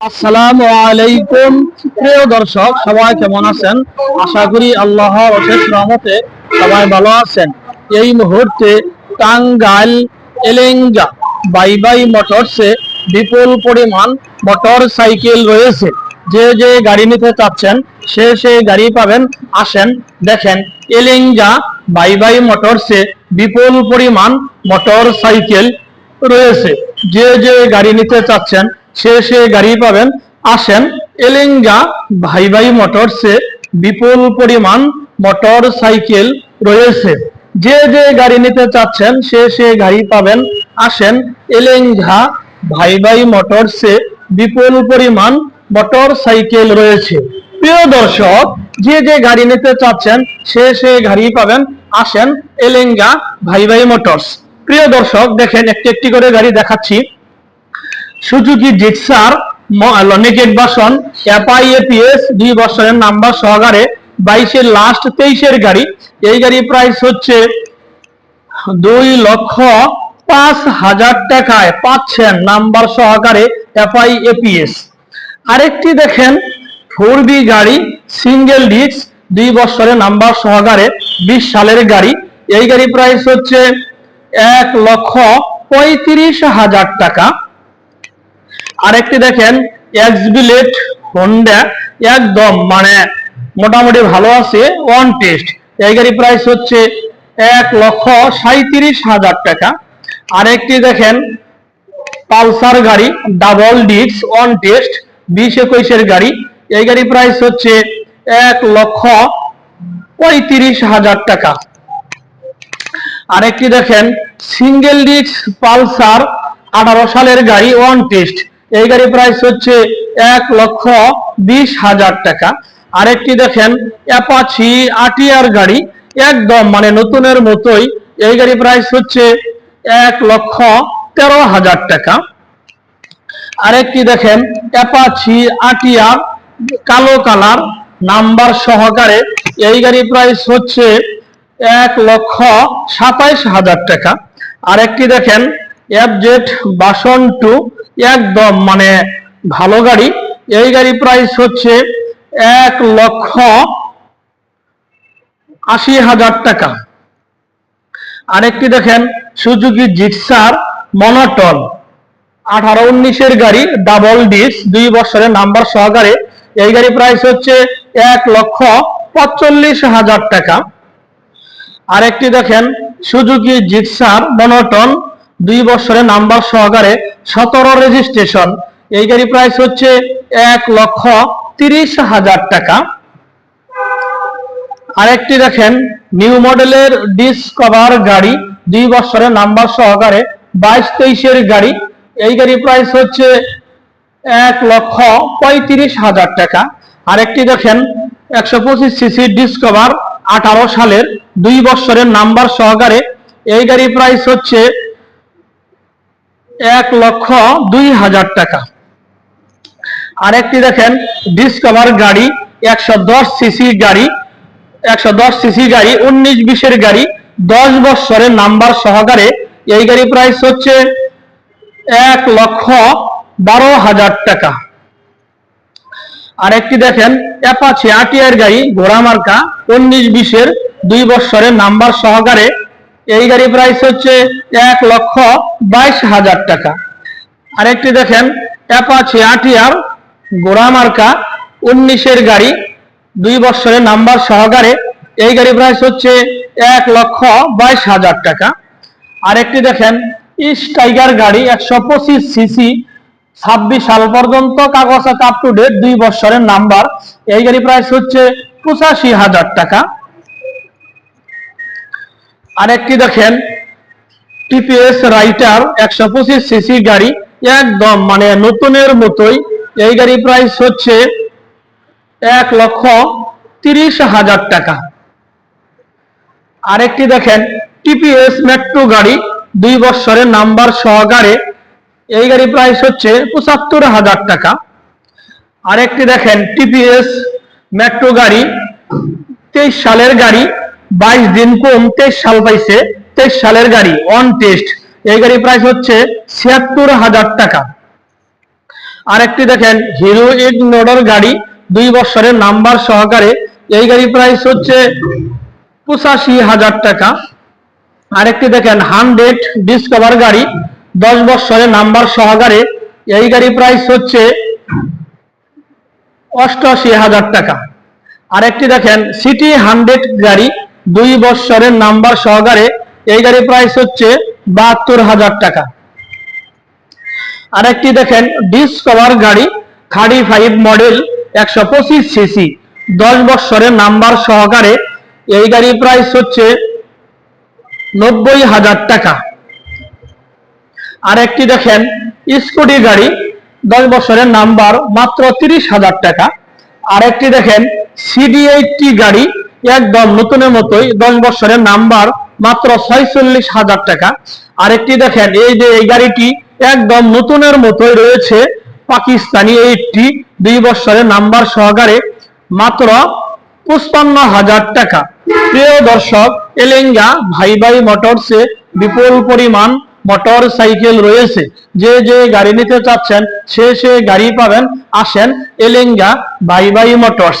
আসসালামু আলাইকুম। প্রিয় দর্শক, সবাই কেমন আছেন? আশা করি আল্লাহর অশেষ রহমতে সবাই ভালো আছেন। এই মুহূর্তে টাঙ্গাইল, এলেঙ্গা, বাই বাই মোটরসে বিপুল পরিমাণ মোটর সাইকেল রয়েছে। যে যে গাড়ি নিতে চাচ্ছেন, সে সে গাড়ি পাবেন। আসেন, দেখেন, এলেঙ্গা, বাই বাই মোটরসে বিপুল পরিমাণ মোটর সাইকেল রয়েছে। যে যে গাড়ি নিতে চাচ্ছেন সে সে গাড়ি পাবেন। আসেন, এলেঙ্গা ভাই ভাই মোটরসে বিপুল পরিমাণ মোটর সাইকেল রয়েছে। যে যে গাড়ি নিতে চাচ্ছেন, সে সে গাড়ি পাবেন। আসেন, এলেঙ্গা ভাই ভাই মোটরসে বিপুল পরিমাণ মোটর সাইকেল রয়েছে। প্রিয় দর্শক, যে যে গাড়ি নিতে চাচ্ছেন, সে সে গাড়ি পাবেন। আসেন, এলেঙ্গা ভাই ভাই মোটরস। প্রিয় দর্শক, দেখেন, একটি একটি করে গাড়ি দেখাচ্ছি। সুজুকি জিক্সার নেকেট বাসন এপিএস দুই বছরের নাম্বার সহকারে বাইশের লাস্ট তেইশের গাড়ি। এই গাড়ি প্রাইস হচ্ছে দুই লক্ষ পাঁচ হাজার টাকায় পাচ্ছেন নাম্বার সহকারে এফআই এপিএস আরেকটি দেখেন ফোর বি গাড়ি সিঙ্গেল ডিস্ক দুই বছরের নাম্বার সহকারে বিশ সালের গাড়ি। এই গাড়ি প্রাইস হচ্ছে এক লক্ষ পঁয়ত্রিশ হাজার টাকা। আরেকটি দেখেন এক্স বিলেট হোন্ডা একদম মানে মোটামুটি ভালো আছে ওয়ান টেস্ট এই গাড়ি প্রাইস হচ্ছে এক লক্ষ সাঁত্রিশ হাজার টাকা। আরেকটি দেখেন, পালসার গাড়ি ডাবল ডিস্ক অন টেস্ট বিশ একুশের গাড়ি। এই গাড়ি প্রাইস হচ্ছে এক লক্ষ পঁয়ত্রিশ হাজার টাকা। আরেকটি দেখেন সিঙ্গেল ডিস্ক পালসার, আঠারো সালের গাড়ি ওয়ান টেস্ট এই গাড়ি প্রাইস হচ্ছে এক লক্ষ বিশ হাজার টাকা। আরেকটি দেখেন অ্যাপাচি আটিয়ার গাড়ি, একদম মানে নতুনের মতোই এই গাড়ি প্রাইস হচ্ছে এক লক্ষ তেরো হাজার টাকা। আরেকটি দেখেন অ্যাপাচি আটিয়ার কালো কালার, নাম্বার সহকারে এই গাড়ি প্রাইস হচ্ছে এক লক্ষ সাতাইশ হাজার টাকা। আরেকটি দেখেন এফজেড বাসন টু একদম মানে ভালো গাড়ি। এই গাড়ি প্রাইস হচ্ছে এক লক্ষ আশি হাজার টাকা। আরেকটি দেখেন সুজুকি জিক্সার মনোটন আঠারো উনিশের গাড়ি ডাবল ডিস্ক দুই বছরের নাম্বার সহকারে। এই গাড়ি প্রাইস হচ্ছে এক লক্ষ পঁচল্লিশ হাজার টাকা। আরেকটি দেখেন সুজুকি জিক্সার মনোটন দুই বছরের নাম্বার সহকারে সতেরো রেজিস্ট্রেশন এই গাড়ি প্রাইস হচ্ছে এক লক্ষ তিরিশ হাজার টাকা। আরেকটি দেখেন নিউ মডেলের ডিসকভার গাড়ি, দুই বছরের নাম্বার সহকারে বাইশ তেইশের গাড়ি। এই গাড়ি প্রাইস হচ্ছে এক লক্ষ পঁয়ত্রিশ হাজার টাকা। আরেকটি দেখেন, একশো পঁচিশ সিসি ডিসকভার আঠারো সালের দুই বছরের নাম্বার সহকারে। এই গাড়ি প্রাইস হচ্ছে এক লক্ষ দুই হাজার টাকা। আরেকটি দেখেন ডিসকভার গাড়ি, একশো দশ সিসি গাড়ি, একশো দশ সিসি গাড়ি, উনিশ বিশের গাড়ি, দশ বছরের নাম্বার সহকারে এই গাড়ি প্রাইস হচ্ছে এক লক্ষ বারো হাজার টাকা। আরেকটি দেখেন অ্যাপাচি আটিয়ার গাড়ি, ঘোড়া মার্কা, উনিশ বিশের দুই বছরের নাম্বার সহকারে এই গাড়ি প্রাইস হচ্ছে এক লক্ষ বাইশ হাজার টাকা। আরেকটি দেখেন অ্যাপাচি আটিয়ার গোড়া মার্কা উনিশের গাড়ি, দুই বছরের নাম্বার সহকারে এই গাড়ি প্রাইস হচ্ছে এক লক্ষ বাইশ হাজার টাকা। আরেকটি দেখেন ইস টাইগার গাড়ি একশো পঁচিশ সিসি ছাব্বিশ সাল পর্যন্ত কাগজ আপ টু ডেট দুই বছরের নাম্বার এই গাড়ি প্রাইস হচ্ছে পঁচাশি হাজার টাকা। আরেকটি দেখেন টিপিএস রাইটার একশো পঁচিশ সিসি গাড়ি, একদম মানে নতুনের মতোই। এই গাড়ি প্রাইস হচ্ছে এক লক্ষ তিরিশ হাজার টাকা। আরেকটি দেখেন টিপিএস মেট্রো গাড়ি, দুই বছরের নাম্বার সহকারে। এই গাড়ি প্রাইস হচ্ছে পঁচাত্তর হাজার টাকা। আরেকটি দেখেন টিপিএস মেট্রো গাড়ি, তেইশ সালের গাড়ি বাইশ দিন কম তেইশ সাল পাইছে? তেইশ সালের গাড়ি অন টেস্ট এই গাড়ি প্রাইস হচ্ছে ছিয়াত্তর হাজার টাকা। আরেকটি দেখেন হিরো ইগনোডর গাড়ি, দুই বছরের নাম্বার সহকারে। এই গাড়ি প্রাইস হচ্ছে পঁচাশি হাজার টাকা। আরেকটি দেখেন হান্ড্রেড ডিসকভার গাড়ি, দশ বছরের নাম্বার সহকারে। এই গাড়ি প্রাইস হচ্ছে অষ্টআশি হাজার টাকা। আরেকটি দেখেন সিটি হান্ড্রেড গাড়ি দুই বৎসরের নাম্বার সহকারে এই গাড়ি প্রাইস হচ্ছে বাহাত্তর হাজার টাকা। আরেকটি দেখেন ডিসকভার গাড়ি থার্টি ফাইভ মডেল একশো পঁচিশ সিসি দশ বছরের নাম্বার সহকারে এই গাড়ি প্রাইস হচ্ছে নব্বই হাজার টাকা। আরেকটি দেখেন স্কুটি গাড়ি, দশ বছরের নাম্বার মাত্র তিরিশ হাজার টাকা। আরেকটি দেখেন সিডি এইটটি গাড়ি একদম নতুনের মতোই, দশ বছরের নাম্বার, মাত্র ছয়চল্লিশ হাজার টাকা। আরেকটি দেখেন, এই যে এই গাড়িটি একদম নতুনের মতোই রয়েছে, পাকিস্তানি এইটটি, দুই বছরের নাম্বার সহকারে, মাত্র পঁচপান্ন হাজার টাকা। প্রিয় দর্শক, এলেঙ্গা ভাই ভাই মোটরসে বিপুল পরিমাণ মোটর সাইকেল রয়েছে। যে যে গাড়ি নিতে চাচ্ছেন, সে সে গাড়ি পাবেন। আসেন এলেঙ্গা ভাই ভাই মোটরস।